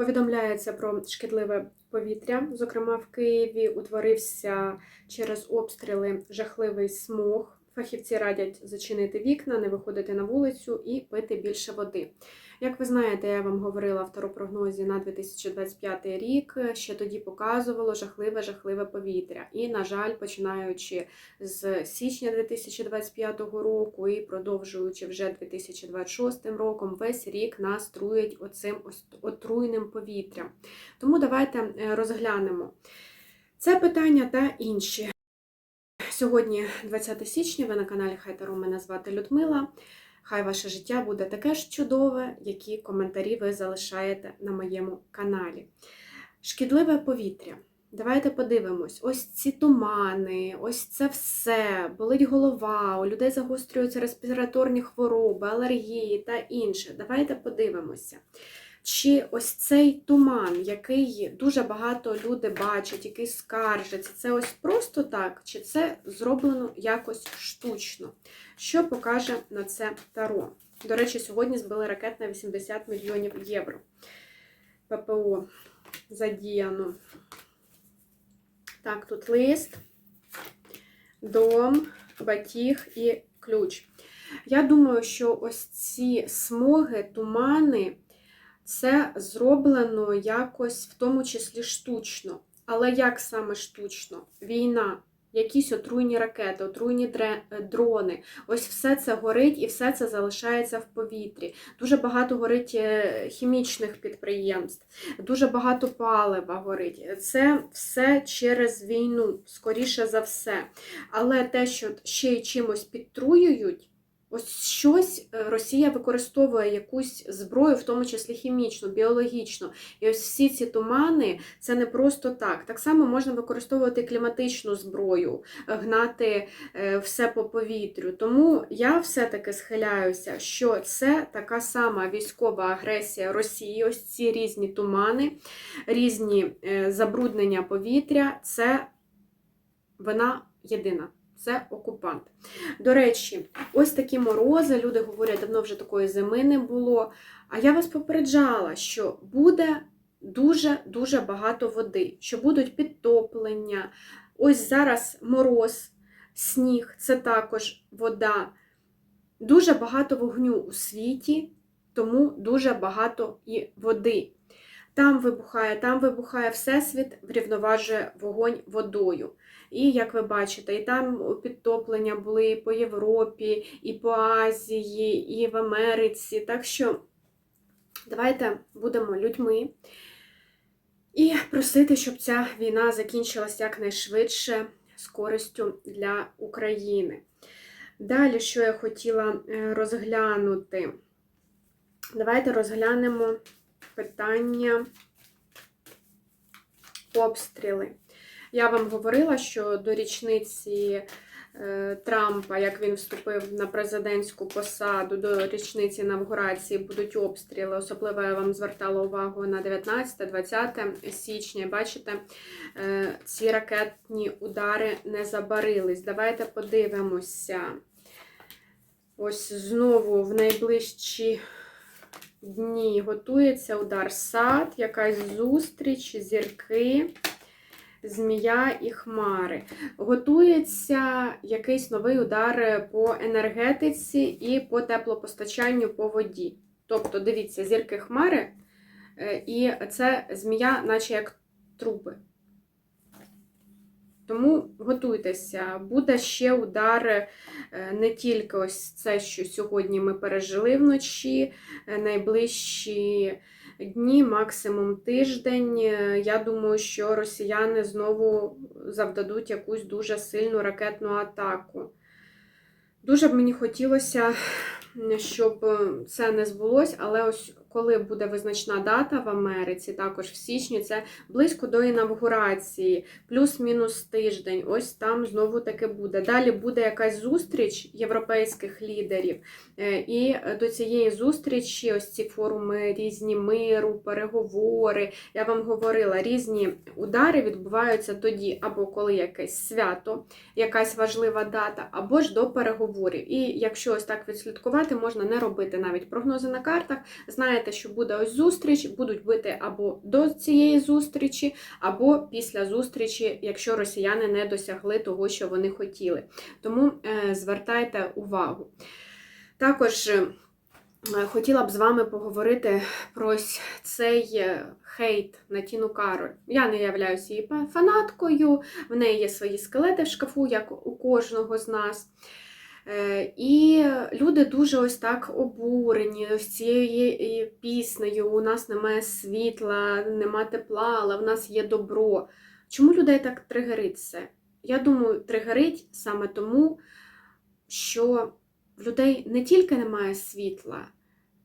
Повідомляється про шкідливе повітря. Зокрема, в Києві утворився через обстріли жахливий смог. Фахівці радять зачинити вікна, не виходити на вулицю і пити більше води. Як ви знаєте, я вам говорила в таропрогнозі на 2025 рік. Ще тоді показувало жахливе, жахливе повітря. І, на жаль, починаючи з січня 2025 року і продовжуючи вже 2026 роком, весь рік нас труять оцим отруйним повітрям. Тому давайте е, розглянемо це питання та інші. Сьогодні 20 січня, ви на каналі Хайтару, мене звати Людмила. Хай ваше життя буде таке ж чудове, які коментарі ви залишаєте на моєму каналі. Шкідливе повітря. Давайте подивимось: ось ці тумани, ось це все, болить голова, у людей загострюються респіраторні хвороби, алергії та інше. Давайте подивимося. Чи ось цей туман, який дуже багато люди бачать, який скаржаться, це ось просто так, чи це зроблено якось штучно? Що покаже на це Таро? До речі, сьогодні збили ракет на 80 мільйонів євро. ППО задіяно. Так, тут лист, дом, батіг і ключ. Я думаю, що ось ці смоги, тумани. Це зроблено якось в тому числі штучно. Але як саме штучно? Війна, якісь отруйні ракети, отруйні дрони. Ось все це горить і все це залишається в повітрі. Дуже багато горить е, хімічних підприємств, дуже багато палива горить. Це все через війну, скоріше за все. Але те, що ще й чимось підтруюють. Ось щось е, Росія використовує якусь зброю, в тому числі хімічну, біологічну. І ось всі ці тумани це не просто так. Так само можна використовувати кліматичну зброю, е, гнати е, все по повітрю. Тому я все-таки схиляюся, що це така сама військова агресія Росії, ось ці різні тумани, різні забруднення повітря це вона єдина це окупант. До речі, ось такі морози, люди говорять, давно вже такої зими не було. А я вас попереджала, що буде дуже-дуже багато води, що будуть підтоплення. Ось зараз мороз, сніг це також вода. Дуже багато вогню у світі, тому дуже багато і води. Там вибухає, там вибухає Всесвіт, врівноважує вогонь водою. І, як ви бачите, і там підтоплення були і по Європі, і по Азії, і в Америці. Так що давайте будемо людьми і просити, щоб ця війна закінчилась якнайшвидше з користю для України. Далі, що я хотіла е, розглянути, давайте розглянемо питання обстріли. Я вам говорила, що до річниці е, Трампа, як він вступив на президентську посаду, до річниці інавгурації будуть обстріли. Особливо я вам звертала увагу на 19-20 січня. Бачите, е, ці ракетні удари не забарились. Давайте подивимося. Ось знову в найближчі дні готується удар сад, якась зустріч, зірки змія і хмари. Готується якийсь новий удар по енергетиці і по теплопостачанню по воді. Тобто, дивіться, зірки хмари, е, і це змія, наче як трупи. Тому готуйтеся, буде ще удар е, не тільки ось це, що сьогодні ми пережили вночі, е, найближчі дні, максимум тиждень. Е, я думаю, що росіяни знову завдадуть якусь дуже сильну ракетну атаку. Дуже б мені хотілося, щоб це не збулося, але ось коли буде визначна дата в Америці, також в січні, це близько до інавгурації, плюс-мінус тиждень. Ось там знову таки буде. Далі буде якась зустріч європейських лідерів. Е, і до цієї зустрічі, ось ці форуми різні миру, переговори. Я вам говорила, різні удари відбуваються тоді, або коли якесь свято, якась важлива дата, або ж до переговорів. І якщо ось так відслідкувати, можна не робити навіть прогнози на картах. Знаєте, знаєте, що буде ось зустріч, будуть бити або до цієї зустрічі, або після зустрічі, якщо росіяни не досягли того, що вони хотіли. Тому е, звертайте увагу. Також е, хотіла б з вами поговорити про цей е, хейт на Тіну Кароль. Я не являюся її фанаткою, в неї є свої скелети в шкафу, як у кожного з нас. Е, І люди дуже ось так обурені ось цією піснею. У нас немає світла, нема тепла, але в нас є добро. Чому людей так тригерить це? Я думаю, тригерить саме тому, що в людей не тільки немає світла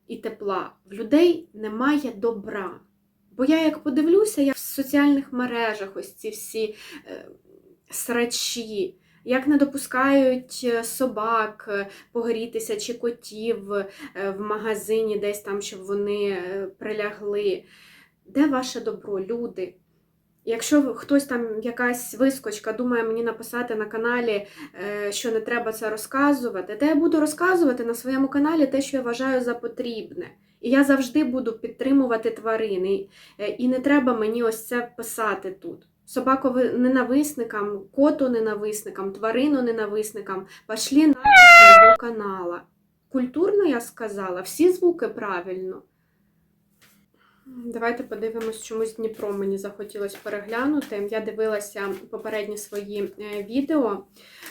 і тепла, в людей немає добра. Бо я як подивлюся, я в соціальних мережах ось ці всі е, срачі, як не допускають е, собак е, погрітися чи котів е, в магазині, десь там, щоб вони прилягли. Де ваше добро, люди? Якщо хтось там, якась вискочка, думає мені написати на каналі, що не треба це розказувати, то я буду розказувати на своєму каналі те, що я вважаю за потрібне. І я завжди буду підтримувати тварини. І не треба мені ось це писати тут. Собакови ненависникам, коту ненависникам, тварину ненависникам, пошли на мого канала. Культурно я сказала, всі звуки правильно. Давайте подивимось, чомусь Дніпро мені захотілося переглянути. Я дивилася попередні свої е, відео,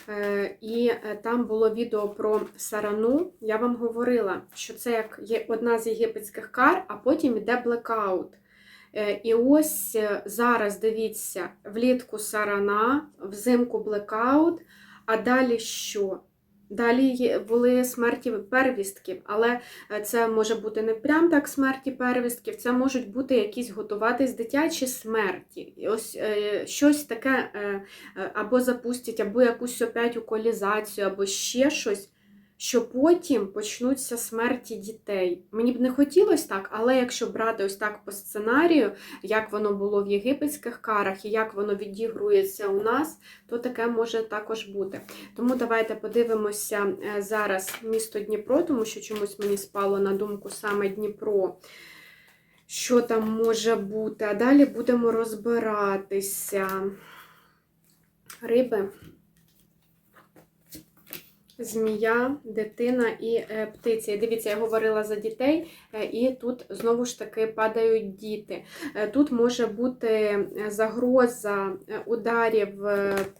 е, і е, там було відео про сарану. Я вам говорила, що це як є одна з єгипетських кар, а потім іде блекаут. Е, І ось е, зараз дивіться, влітку сарана, взимку блекаут, а далі що? Далі були смерті первістків, але е, це може бути не прям так смерті первістків, це можуть бути якісь готуватись дитячі смерті. Ось щось таке або запустять, або якусь опять уколізацію, або ще щось, що потім почнуться смерті дітей. Мені б не хотілося так, але якщо брати ось так по сценарію, як воно було в єгипетських карах і як воно відігрується у нас, то таке може також бути. Тому давайте подивимося е, зараз місто Дніпро, тому що чомусь мені спало на думку саме Дніпро. Що там може бути? А далі будемо розбиратися. Риби, змія, дитина і е, птиця. Дивіться, я говорила за дітей, е, і тут знову ж таки падають діти. Е, Тут може бути загроза ударів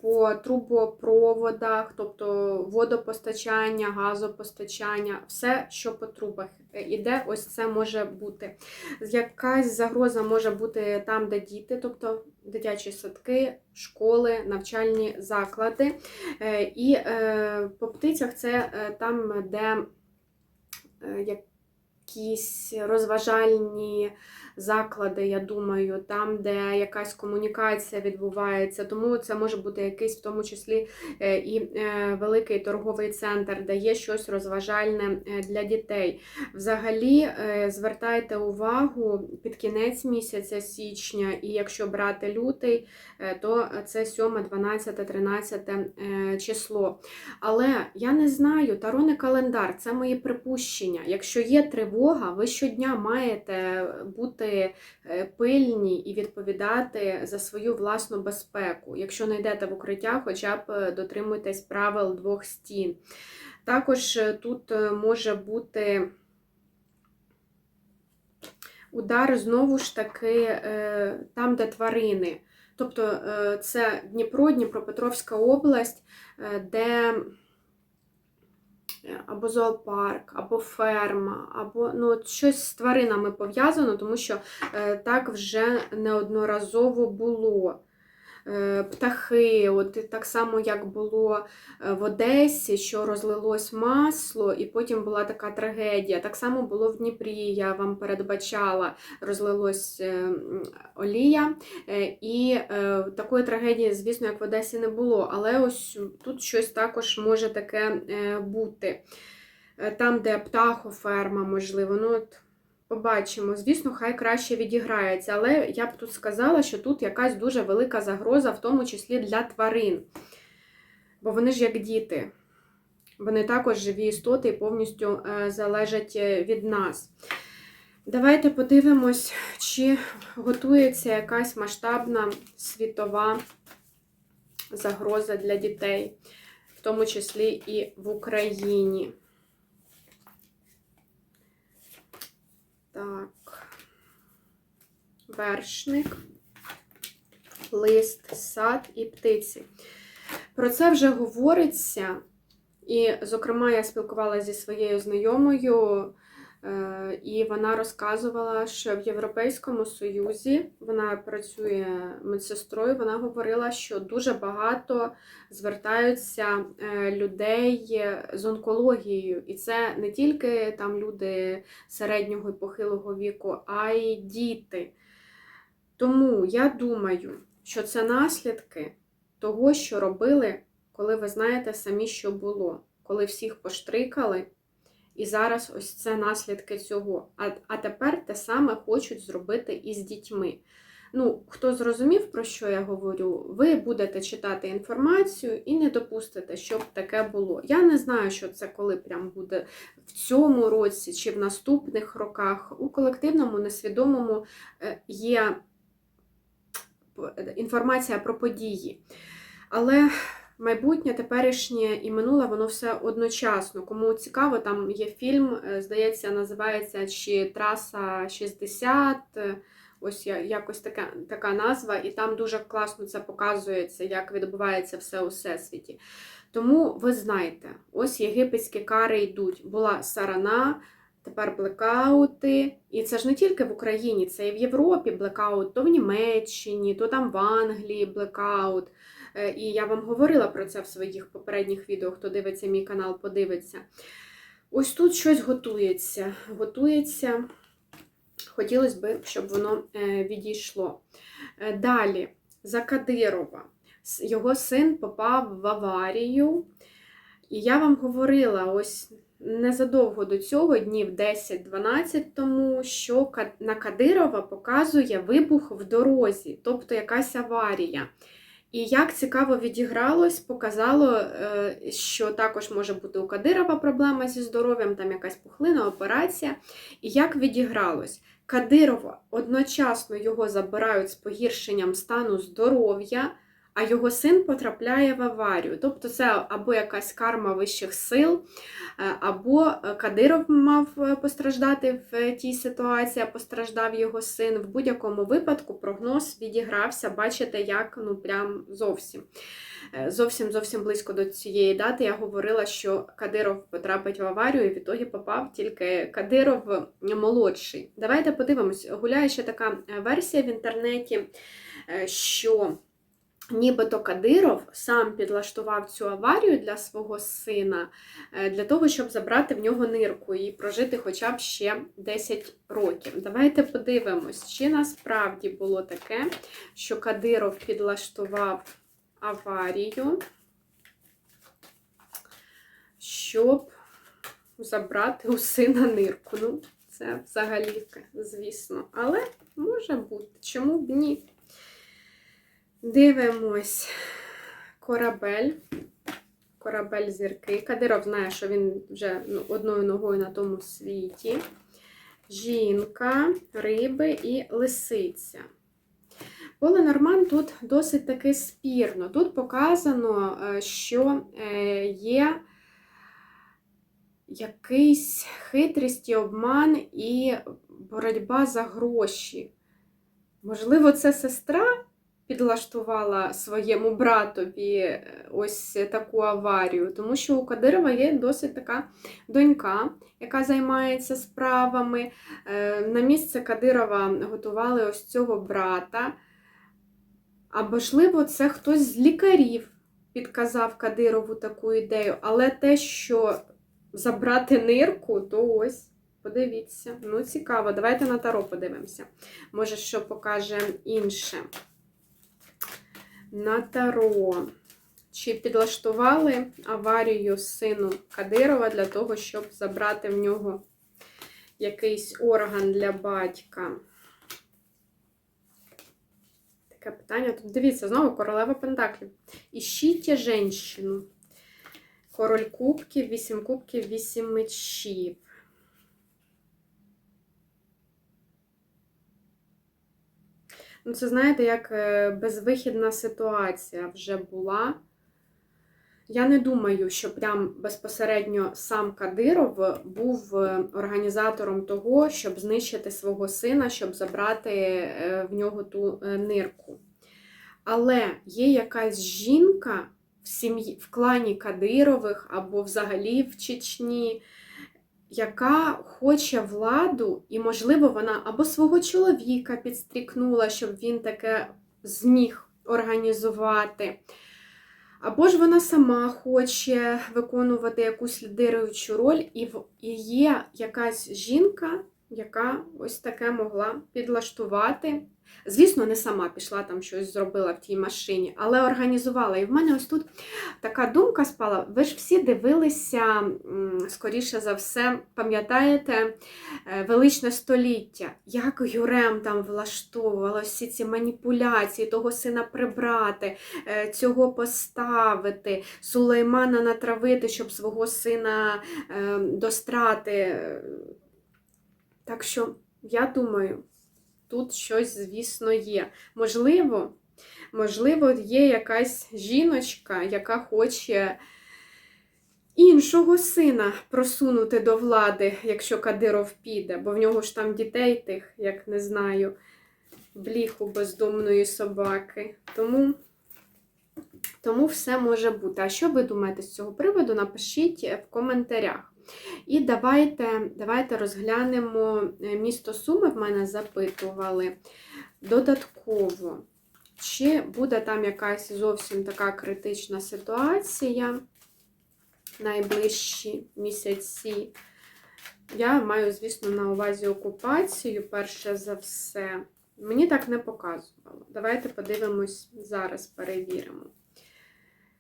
по трубопроводах, тобто водопостачання, газопостачання, все, що по трубах е, іде, ось це може бути. Якась загроза може бути там, де діти, тобто дитячі садки, школи, навчальні заклади. Е, І е, по птицях це там, де якісь розважальні заклади, я думаю, там, де якась комунікація відбувається. Тому це може бути якийсь в тому числі е, і е, великий торговий центр, де є щось розважальне е, для дітей. Взагалі, звертайте увагу під кінець місяця січня, і якщо брати лютий, то це 7, 12, 13 е, число. Але я не знаю, Таро не календар, це мої припущення. Якщо є тривога, ви щодня маєте бути е, пильні і відповідати за свою власну безпеку. Якщо не йдете в укриття, хоча б е, дотримуйтесь правил двох стін. Також е, тут може бути удар знову ж таки там, де тварини. Тобто це Дніпро, Дніпропетровська область, де або зоопарк, або ферма, або ну, щось з тваринами пов'язано, тому що е, так вже неодноразово було. Е, Птахи, от так само, як було е, в Одесі, що розлилось масло, і потім була така трагедія. Так само було в Дніпрі, я вам передбачала, розлилось е, олія. І такої трагедії, звісно, як в Одесі не було. Але ось тут щось також може таке бути. Там, де птахоферма, можливо, ну от побачимо. Звісно, хай краще відіграється, але я б тут сказала, що тут якась дуже велика загроза, в тому числі для тварин. Бо вони ж як діти. Вони також живі істоти і повністю е, залежать е, від нас. Давайте подивимось, чи готується якась масштабна світова загроза для дітей, в тому числі і в Україні. Так, вершник, лист, сад і птиці. Про це вже говориться. І, зокрема, я спілкувалася зі своєю знайомою, і вона розказувала, що в Європейському Союзі вона працює медсестрою. Вона говорила, що дуже багато звертаються е, людей з онкологією, і це не тільки там люди середнього і похилого віку, а й діти. Тому я думаю, що це наслідки того, що робили коли ви знаєте самі, що було, коли всіх поштрикали, і зараз ось це наслідки цього. А, а тепер те саме хочуть зробити і з дітьми. Ну, хто зрозумів, про що я говорю, ви будете читати інформацію і не допустите, щоб таке було. Я не знаю, що це коли прям буде в цьому році чи в наступних роках. У колективному, несвідомому е, є інформація про події. Але майбутнє, теперішнє і минуле, воно все одночасно. Кому цікаво, там є фільм, е, здається, називається чи Траса 60. Ось якось така така назва, і там дуже класно це показується, як відбувається все у всесвіті. Тому ви знаєте, ось єгипетські кари йдуть. Була сарана, тепер блекаути. І це ж не тільки в Україні, це і в Європі блекаут, то в Німеччині, то там в Англії блекаут. Е, і я вам говорила про це в своїх попередніх відео, хто дивиться мій канал, подивиться. Ось тут щось готується. Готується, хотілося б, щоб воно е, відійшло. Е, далі, за Кадирова. Його син попав в аварію. І я вам говорила ось незадовго до цього, днів 10-12 тому, що на Кадирова показує вибух в дорозі, тобто якась аварія. І як цікаво відігралось, показало, е, що також може бути у Кадирова проблема зі здоров'ям, там якась пухлина, операція. І як відігралось? Кадирова одночасно його забирають з погіршенням стану здоров'я а його син потрапляє в аварію. Тобто це або якась карма вищих сил, е, або Кадиров мав е, постраждати в тій ситуації, а постраждав його син. В будь-якому випадку прогноз відігрався, бачите, як ну прям зовсім. Е, зовсім зовсім близько до цієї дати я говорила, що Кадиров потрапить в аварію, і в ітогі попав тільки Кадиров молодший. Давайте подивимось, гуляє ще така версія в інтернеті, що Нібито Кадиров сам підлаштував цю аварію для свого сина, е, для того, щоб забрати в нього нирку і прожити хоча б ще 10 років. Давайте подивимось, чи насправді було таке, що Кадиров підлаштував аварію, щоб забрати у сина нирку. Ну, це взагалі, звісно. Але може бути, чому б ні? Дивимось корабель. Корабель зірки. Кадиров знає, що він вже ну, одною ногою на тому світі. Жінка, риби і лисиця. Поле Норман тут досить таки спірно. Тут показано, е, що е, є якийсь хитрість і обман і боротьба за гроші. Можливо, це сестра підлаштувала своєму братові е, ось таку аварію, тому що у Кадирова є досить така донька, яка займається справами. Е, на місце Кадирова готували ось цього брата. А можливо, це хтось з лікарів підказав Кадирову таку ідею, але те, що забрати нирку, то ось. Подивіться, ну цікаво, давайте на таро подивимося. Може, що покаже інше на Таро. Чи підлаштували аварію сину Кадирова для того, щоб забрати в нього якийсь орган для батька? Таке питання. Тут дивіться, знову королева Пентаклів. Іщіть жінку. Король кубків, вісім кубків, вісім мечів. Ну, це знаєте, як е, безвихідна ситуація вже була. Я не думаю, що прям безпосередньо сам Кадиров був е, організатором того, щоб знищити свого сина, щоб забрати е, в нього ту нирку. Але є якась жінка в сім'ї, в клані Кадирових або взагалі в Чечні, яка хоче владу, і, можливо, вона або свого чоловіка підстрікнула, щоб він таке зміг організувати. Або ж вона сама хоче виконувати якусь лідируючу роль, і є якась жінка, яка ось таке могла підлаштувати. Звісно, не сама пішла там щось зробила в тій машині, але організувала. І в мене ось тут така думка спала. Ви ж всі дивилися, скоріше за все, пам'ятаєте, е, величне століття, як Юрем там влаштовувала всі ці маніпуляції, того сина прибрати, е, цього поставити, Сулеймана натравити, щоб свого сина е, до страти. Так що, я думаю, тут щось, звісно, є. Можливо, можливо, є якась жіночка, яка хоче іншого сина просунути до влади, якщо Кадиров піде, бо в нього ж там дітей тих, як не знаю, бліху бездомної собаки. Тому. Тому все може бути. А що ви думаєте з цього приводу? Напишіть в коментарях. І давайте, давайте розглянемо е, місто Суми, в мене запитували додатково, чи буде там якась зовсім така критична ситуація найближчі місяці. Я маю, звісно, на увазі окупацію, перше за все. Мені так не показувало. Давайте подивимось зараз, перевіримо.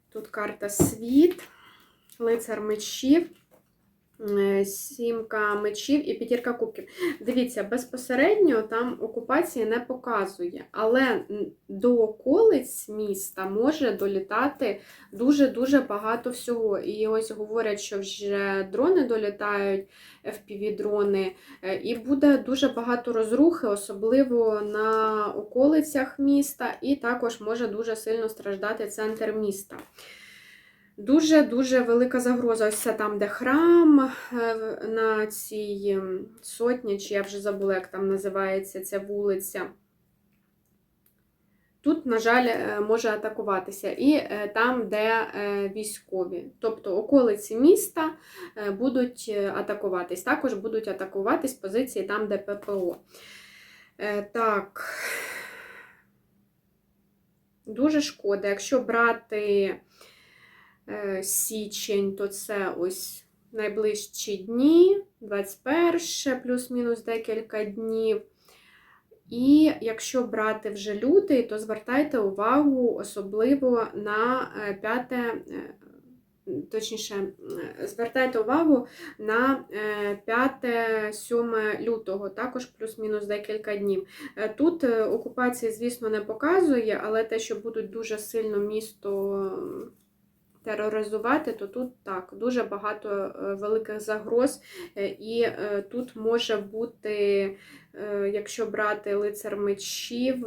Тут карта світ, лицар мечів, сімка мечів і п'ятірка кубків. Дивіться, безпосередньо там окупації не показує, але до околиць міста може долітати дуже-дуже багато всього. І ось говорять, що вже дрони долітають, FPV-дрони, е, і буде дуже багато розрухи, особливо на околицях міста, і також може дуже сильно страждати центр міста. Дуже-дуже велика загроза. Ось це там, де храм е, на цій ем, сотні, чи я вже забула, як там називається ця вулиця. Тут, на жаль, е, може атакуватися. І е, там, де військові. Тобто околиці міста будуть атакуватись. Також будуть атакуватись позиції там, де ППО. Так. Дуже шкода. Якщо брати січень, то це ось найближчі дні, 21, плюс-мінус декілька днів. І якщо брати вже лютий, то звертайте увагу особливо на 5, точніше, е, звертайте увагу на 5-7 лютого, також плюс-мінус декілька днів. Е, Тут е, окупації, звісно, не показує, але те, що будуть дуже сильно місто тероризувати, то тут так, дуже багато е, великих загроз, е, і е, тут може бути, якщо брати лицар мечів.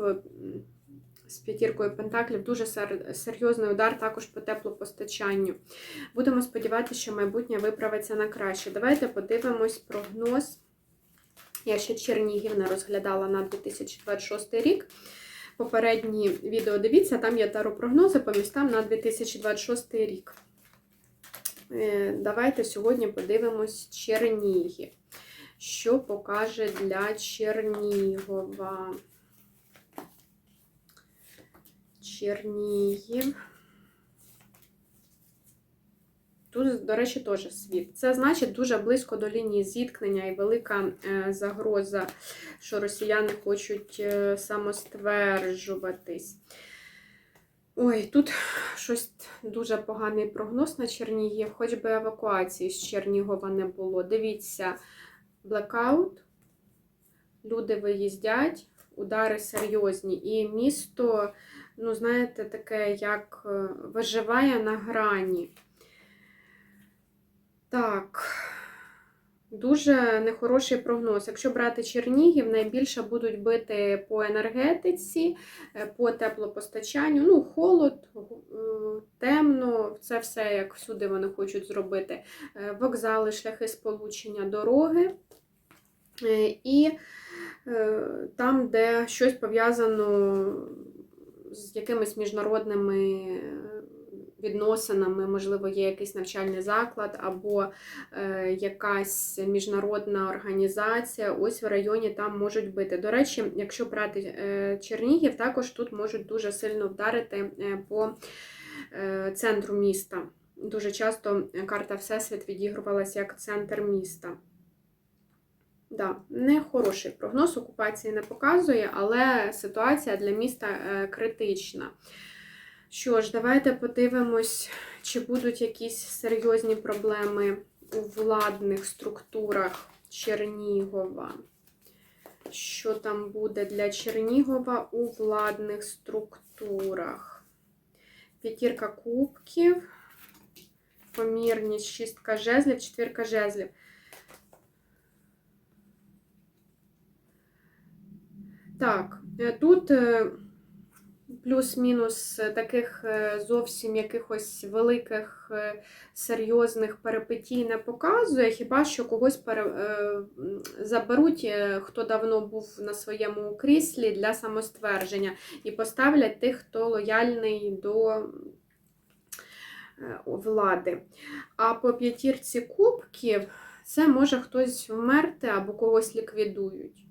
З п'ятіркою пентаклів дуже серйозний удар також по теплопостачанню. Будемо сподіватися, що майбутнє виправиться на краще. Давайте подивимось прогноз. Я ще Чернігів не розглядала на 2026 рік. Попередні відео дивіться, там є таропрогнози по містам на 2026 рік. Е, Давайте сьогодні подивимось Чернігів. Що покаже для Чернігова? Чернігів. Тут, до речі, теж світ. Це значить дуже близько до лінії зіткнення і велика е, загроза, що росіяни хочуть е, самостверджуватись. Ой, тут щось дуже поганий прогноз на Чернігів, хоч би евакуації з Чернігова не було. Дивіться, блекаут, люди виїздять, удари серйозні. І місто, ну, знаєте, таке, як е, виживає на грані. Так. Дуже нехороший прогноз. Якщо брати Чернігів, найбільше будуть бити по енергетиці, е, по теплопостачанню. Ну, холод, е, темно, це все як всюди вони хочуть зробити. Е, Вокзали, шляхи сполучення, дороги. І там, де щось пов'язано з якимись міжнародними відносинами, можливо, є якийсь навчальний заклад або е, якась міжнародна організація, ось в районі там можуть бити. До речі, якщо брати е, Чернігів, також тут можуть дуже сильно вдарити е, по центру міста. Дуже часто карта Всесвіт відігрувалася як центр міста. Да, не прогноз окупації не показує, але ситуація для міста критична. Що ж, давайте подивимось, чи будуть якісь серйозні проблеми у владних структурах Чернігова. Що там буде для Чернігова у владних структурах? П'ятірка кубків, помірність, шістка жезлів, четвірка жезлів. Так, е, тут е, плюс-мінус е, таких е, зовсім якихось великих е, серйозних перипетій не показує, хіба що когось пере, заберуть, хто давно був на своєму кріслі для самоствердження, і поставлять тих, хто лояльний до влади. А по п'ятірці кубків це може хтось вмерти або когось ліквідують.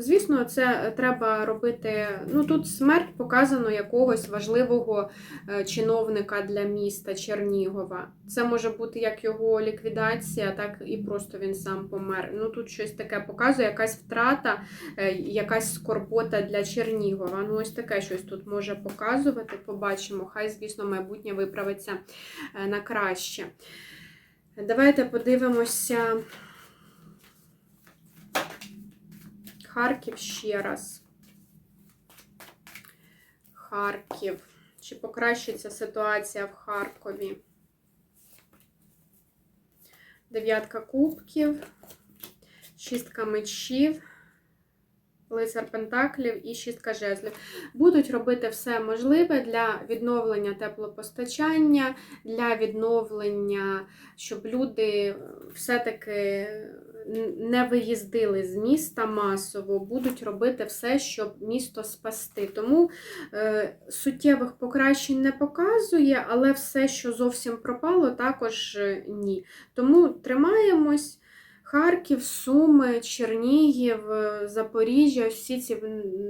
Звісно, це треба робити. Ну тут смерть показано якогось важливого е, чиновника для міста Чернігова. Це може бути як його ліквідація, так і просто він сам помер. Ну тут щось таке показує, якась втрата, е, якась скорбота для Чернігова. Ну ось таке щось тут може показувати. Побачимо. Хай, звісно, майбутнє виправиться е, на краще. Давайте подивимося. Харків ще раз. Харків. Чи покращиться ситуація в Харкові? Дев'ятка кубків, шістка мечів, лицар пентаклів і шістка жезлів. Будуть робити все можливе для відновлення теплопостачання, для відновлення, щоб люди все-таки не виїздили з міста масово, будуть робити все, щоб місто спасти. Тому е, суттєвих покращень не показує, але все, що зовсім пропало, також е, ні. Тому тримаємось. Харків, Суми, Чернігів, е, Запоріжжя, всі ці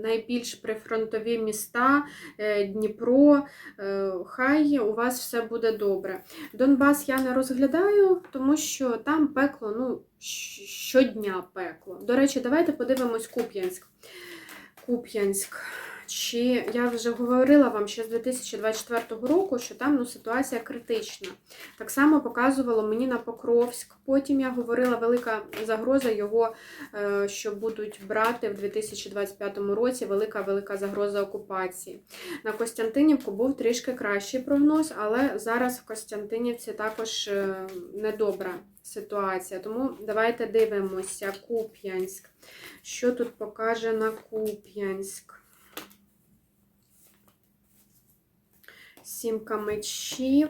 найбільш прифронтові міста, е, Дніпро. е, Хай у вас все буде добре. Донбас я не розглядаю, тому що там пекло, ну, щодня пекло. До речі, давайте подивимось Куп'янськ. Куп'янськ. Чи я вже говорила вам ще з 2024 року, що там ну, ситуація критична. Так само показувало мені на Покровськ. Потім я говорила велика загроза його, е, що будуть брати в 2025 році. Велика велика загроза окупації. На Костянтинівку був трішки кращий прогноз, але зараз в Костянтинівці також е, недобра ситуація. Тому давайте дивимося. Куп'янськ. Що тут покаже на Куп'янськ? Сімка мечів.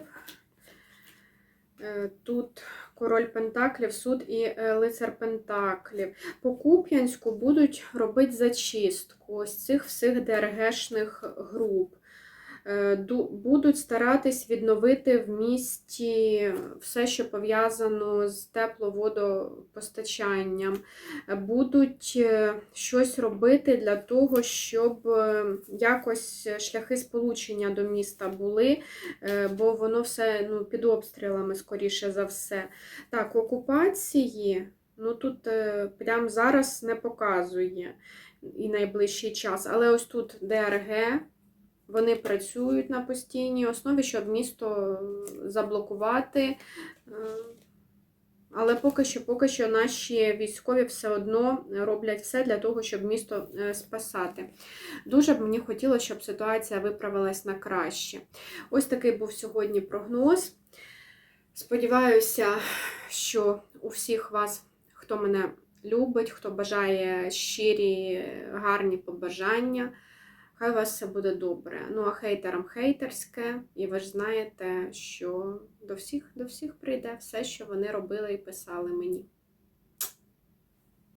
Е, Тут король Пентаклів, суд і е, лицар Пентаклів. По Куп'янську будуть робити зачистку ось цих всіх ДРГшних груп. Е, ду- Будуть старатись відновити в місті все, що пов'язано з тепловодопостачанням. Е, Будуть е, щось робити для того, щоб якось шляхи сполучення до міста були, бо воно все ну, під обстрілами, скоріше за все. Так, окупації, ну тут прямо зараз не показує і найближчий час, але ось тут ДРГ. Вони працюють на постійній основі, щоб місто заблокувати. Е, Але поки що, поки що наші військові все одно роблять все для того, щоб місто е, спасати. Дуже б мені хотілося, щоб ситуація виправилась на краще. Ось такий був сьогодні прогноз. Сподіваюся, що у всіх вас, хто мене любить, хто бажає щирі, гарні побажання. Хай у вас все буде добре. Ну, а хейтерам хейтерське, і ви ж знаєте, що до всіх, до всіх прийде все, що вони робили і писали мені.